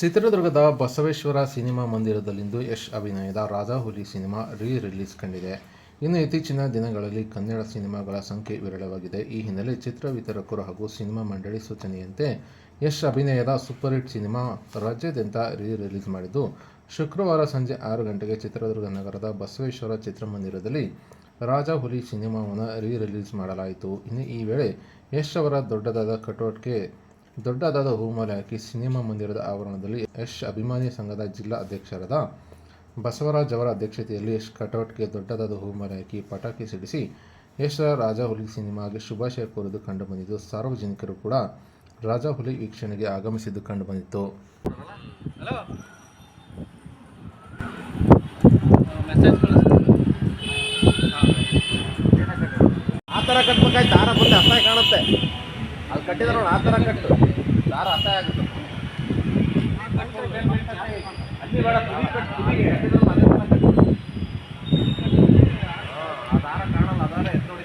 ಚಿತ್ರದುರ್ಗದ ಬಸವೇಶ್ವರ ಸಿನಿಮಾ ಮಂದಿರದಲ್ಲಿಂದು ಯಶ್ ಅಭಿನಯದ ರಾಜಾ ಹುಲಿ ಸಿನಿಮಾ ರೀ ರಿಲೀಸ್ ಕಂಡಿದೆ. ಇನ್ನು ಇತ್ತೀಚಿನ ದಿನಗಳಲ್ಲಿ ಕನ್ನಡ ಸಿನಿಮಾಗಳ ಸಂಖ್ಯೆ ವಿರಳವಾಗಿದೆ. ಈ ಹಿನ್ನೆಲೆ ಚಿತ್ರ ವಿತರಕರು ಹಾಗೂ ಸಿನಿಮಾ ಮಂಡಳಿ ಸೂಚನೆಯಂತೆ ಯಶ್ ಅಭಿನಯದ ಸೂಪರ್ ಹಿಟ್ ಸಿನಿಮಾ ರಾಜ್ಯಾದ್ಯಂತ ರೀ ರಿಲೀಸ್ ಮಾಡಿದ್ದು, ಶುಕ್ರವಾರ ಸಂಜೆ ಆರು ಗಂಟೆಗೆ ಚಿತ್ರದುರ್ಗ ನಗರದ ಬಸವೇಶ್ವರ ಚಿತ್ರಮಂದಿರದಲ್ಲಿ ರಾಜಾ ಹುಲಿ ಸಿನಿಮಾವನ್ನು ರೀ ರಿಲೀಸ್ ಮಾಡಲಾಯಿತು. ಇನ್ನು ಈ ವೇಳೆ ಯಶ್ ಅವರ ದೊಡ್ಡದಾದ ಕಟೌಟ್ಗೆ ದೊಡ್ಡದಾದ ಹೂಮಾಲೆ ಹಾಕಿ ಸಿನಿಮಾ ಮಂದಿರದ ಆವರಣದಲ್ಲಿ ಯಶ್ ಅಭಿಮಾನಿ ಸಂಘದ ಜಿಲ್ಲಾ ಅಧ್ಯಕ್ಷರಾದ ಬಸವರಾಜ್ ಅವರ ಅಧ್ಯಕ್ಷತೆಯಲ್ಲಿ ಯಶ್ ಕಟೌಟ್ಗೆ ದೊಡ್ಡದಾದ ಹೂಮಾಲೆ ಹಾಕಿ ಪಟಾಕಿ ಸಿಡಿಸಿ ಯಶ್ ರಾಜಾ ಹುಲಿ ಸಿನಿಮಾಗೆ ಶುಭಾಶಯ ಕೋರಿದ್ದು ಕಂಡುಬಂದಿದ್ದು. ಸಾರ್ವಜನಿಕರು ಕೂಡ ರಾಜ ಹುಲಿ ವೀಕ್ಷಣೆಗೆ ಆಗಮಿಸಿದ್ದು ಕಂಡುಬಂದಿತ್ತು. ಹಲೋ. ಮೆಸೇಜ್ ಕಳಿಸ್ತೀನಿ ಆ ಥರ ಕಟ್ಬೇಕಾಯ್ತು ದಾರ ಬಂದು ಅಸಹಾಯ ಅದು ಕಟ್ಟಿದ್ರೆ ಆ ಥರ ಕಟ್ಟು. ದಾರ ಅಸಹಾಯ ಆಗುತ್ತೆ. ಅಲ್ಲಿ ಬೇಡ, ತುದಿ ಕಟ್ಟು ತುದಿಗೆ ಕಟ್ಟಿದ್ರು ಅದೇ ಥರ ಕಟ್ಟು ಆ ದಾರ ಕಾಣಲ್ಲ ಆ ದಾರ ಎತ್ತು